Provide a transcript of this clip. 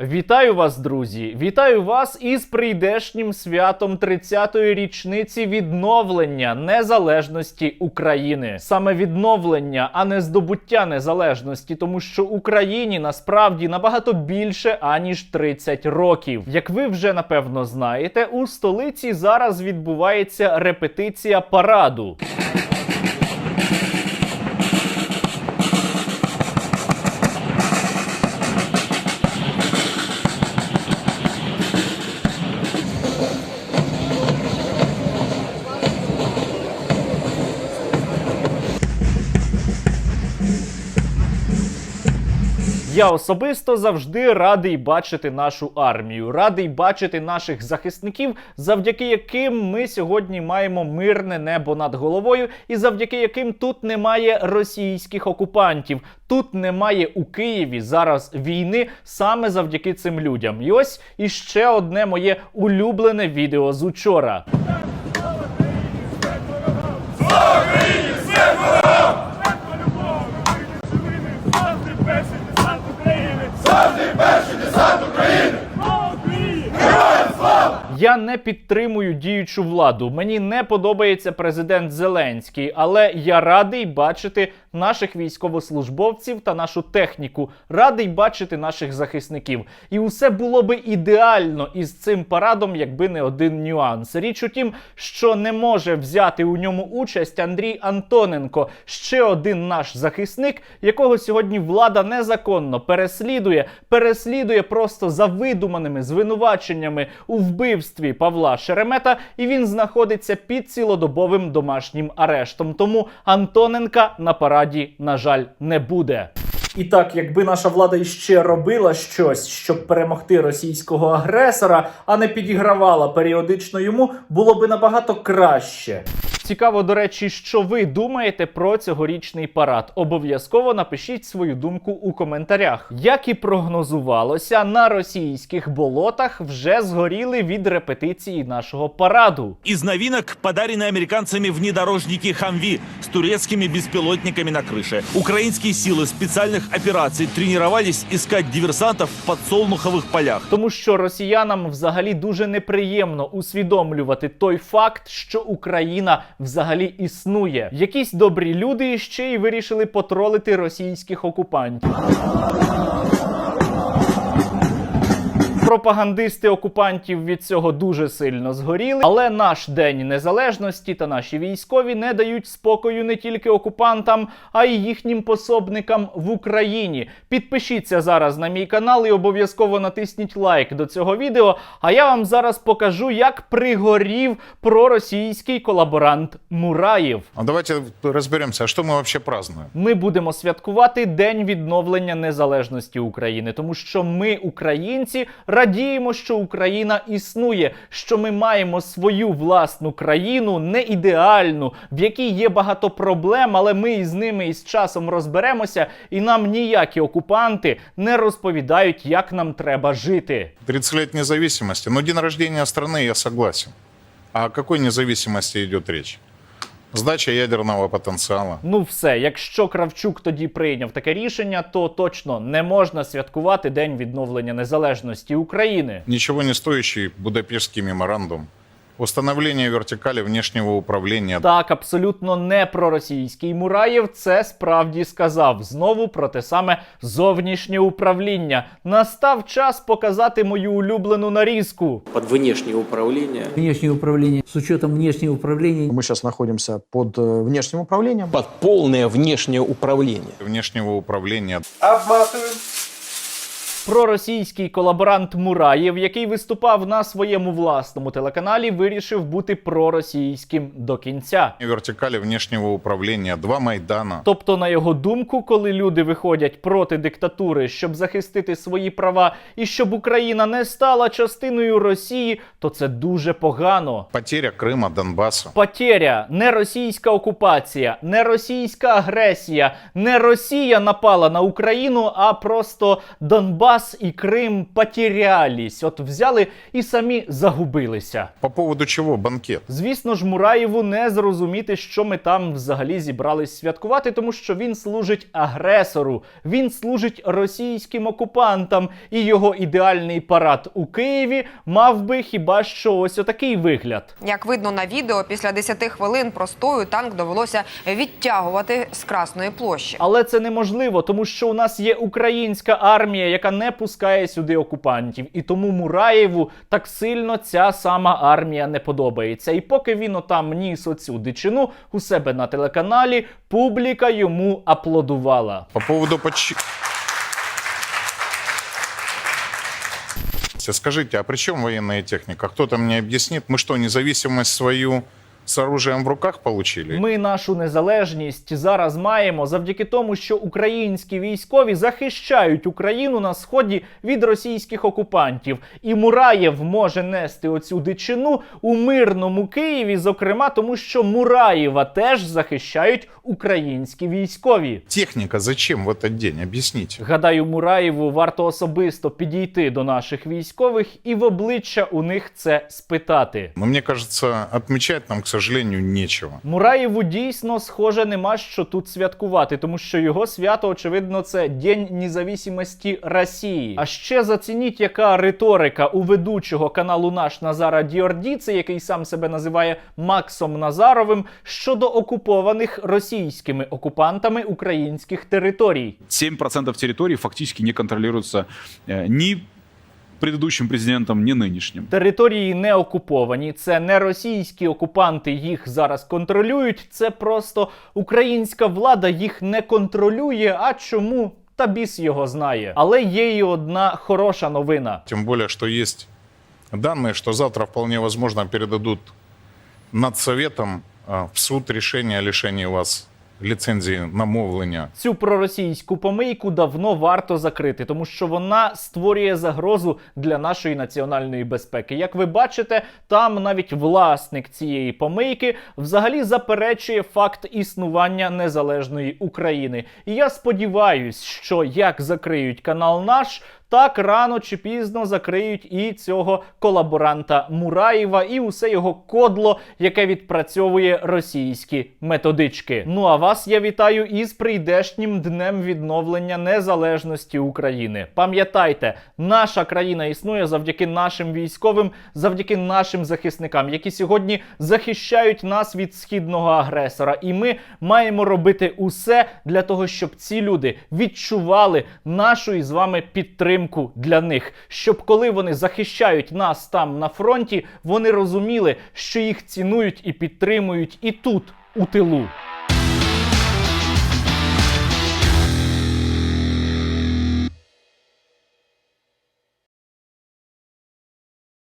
Вітаю вас, друзі! Вітаю вас із прийдешнім святом 30-ї річниці відновлення незалежності України. Саме відновлення, а не здобуття незалежності, тому що Україні насправді набагато більше аніж 30 років. Як ви вже напевно знаєте, у столиці зараз відбувається репетиція параду. Я особисто завжди радий бачити нашу армію, радий бачити наших захисників, завдяки яким ми сьогодні маємо мирне небо над головою, і завдяки яким тут немає російських окупантів. Тут немає у Києві зараз війни саме завдяки цим людям. І ось іще одне моє улюблене відео з учора. Завжди перший десант України! Завжди перший десант України! Слава Україні! Я не підтримую діючу владу. Мені не подобається президент Зеленський, але я радий бачити наших військовослужбовців та нашу техніку. Радий бачити наших захисників. І усе було би ідеально із цим парадом, якби не один нюанс. Річ у тім, що не може взяти у ньому участь Андрій Антоненко, ще один наш захисник, якого сьогодні влада незаконно переслідує, переслідує просто за видуманими звинуваченнями у вбивстві Павла Шеремета, і він знаходиться під цілодобовим домашнім арештом. Тому Антоненка на параді, на жаль, не буде. І так, якби наша влада іще робила щось, щоб перемогти російського агресора, а не підігравала періодично йому, було би набагато краще. Цікаво, до речі, що ви думаєте про цьогорічний парад. Обов'язково напишіть свою думку у коментарях. Як і прогнозувалося, на російських болотах вже згоріли від репетиції нашого параду. Из новинок подарены американцами внедорожники «Хамви» с турецкими беспилотниками на крыше. Украинские силы специальных операций тренировались искать диверсантов в подсолнуховых полях. Тому що росіянам взагалі дуже неприємно усвідомлювати той факт, що Україна взагалі існує. Якісь добрі люди ще й вирішили потролити російських окупантів. Пропагандисти окупантів від цього дуже сильно згоріли, але наш день незалежності та наші військові не дають спокою не тільки окупантам, а й їхнім пособникам в Україні. Підпишіться зараз на мій канал і обов'язково натисніть лайк до цього відео. А я вам зараз покажу, як пригорів проросійський колаборант Мураєв. А давайте разберемся, а что мы вообще празднуем? Ми будемо святкувати День відновлення незалежності України, тому що ми, українці, радіємо, що Україна існує, що ми маємо свою власну країну, не ідеальну, в якій є багато проблем, але ми із ними із часом розберемося, і нам ніякі окупанти не розповідають, як нам треба жити. 30 лет независимости. Но день рождения страны я согласен. А о какой независимости идет речь? Сдача ядерного потенціалу. Ну все, якщо Кравчук тоді прийняв таке рішення, то точно не можна святкувати День відновлення незалежності України. Нічого не стоящий Будапештський меморандум. Установление вертикали внешнего управления. Так, абсолютно не проросійський Мураєв це справді сказав. Знову про те саме зовнішнє управління. Настав час показати мою улюблену нарізку. под внешнее управление. внешнее управление. С учетом внешнего управления Мы сейчас находимся под э, внешним управлением. под полное внешнее управление. Внешнего управления. Проросійський колаборант Мураєв, який виступав на своєму власному телеканалі, вирішив бути проросійським до кінця. Вертикали внешнего управления. Два Майдана. Тобто, на його думку, коли люди виходять проти диктатури, щоб захистити свої права і щоб Україна не стала частиною Росії, то це дуже погано. Потеря Крыма, Донбасса. Потеря, не російська окупація, не російська агресія, не Росія напала на Україну, а просто Донбас Донбас і Крим потерялись. От взяли і самі загубилися. По поводу чего банкет? Звісно ж, Мураєву не зрозуміти, що ми там взагалі зібрались святкувати, тому що він служить агресору, він служить російським окупантам, і його ідеальний парад у Києві мав би хіба що ось отакий вигляд. Як видно на відео, після 10 хвилин простою танк довелося відтягувати з Красної площі. Але це неможливо, тому що у нас є українська армія, яка не пускає сюди окупантів. І тому Мураєву так сильно ця сама армія не подобається. І поки він отам ніс оцю дичину у себе на телеканалі, публіка йому аплодувала. По поводу поч... Скажите, а при чем военная техника? Кто-то мне объяснит, мы что, независимость свою с оружием в руках получили? Ми нашу незалежність зараз маємо завдяки тому, що українські військові захищають Україну на сході від російських окупантів. І Мураєв може нести оцю дичину у мирному Києві, зокрема, тому що Мураєва теж захищають українські військові. Техника зачем в этот день? Объясните. Гадаю, Мураєву варто особисто підійти до наших військових і в обличчя у них це спитати. Но мне кажется, отмечать нам, к сожалению, нечего. Мураєву дійсно схоже нема що тут святкувати, тому що його свято, очевидно, це День независимості Росії. А ще зацініть, яка риторика у ведучого каналу наш Назара Діордіце, який сам себе називає Максом Назаровим, щодо окупованих російськими окупантами українських територій. 7% территории фактически не контролируется э, ни предыдущим президентом, ни нынешним. Території не окуповані, це не російські окупанти їх зараз контролюють. Це просто українська влада їх не контролює. А чому? Та біс його знає. Але є і одна хороша новина. Тем более, что есть данные, что завтра вполне возможно передадут над Советом а, в суд решение о лишении вас лицензии на мовлення. Цю проросійську помийку давно варто закрити, тому що вона створює загрозу для нашої національної безпеки. Як ви бачите, там навіть власник цієї помийки взагалі заперечує факт існування незалежної України. І я сподіваюсь, що як закриють канал наш. Так рано чи пізно закриють і цього колаборанта Мураєва, і усе його кодло, яке відпрацьовує російські методички. Ну а вас я вітаю із прийдешнім днем відновлення незалежності України. Пам'ятайте, наша країна існує завдяки нашим військовим, завдяки нашим захисникам, які сьогодні захищають нас від східного агресора. І ми маємо робити усе для того, щоб ці люди відчували нашу із вами підтримку для них, щоб коли вони захищають нас там на фронті, вони розуміли, що їх цінують і підтримують і тут, у тилу.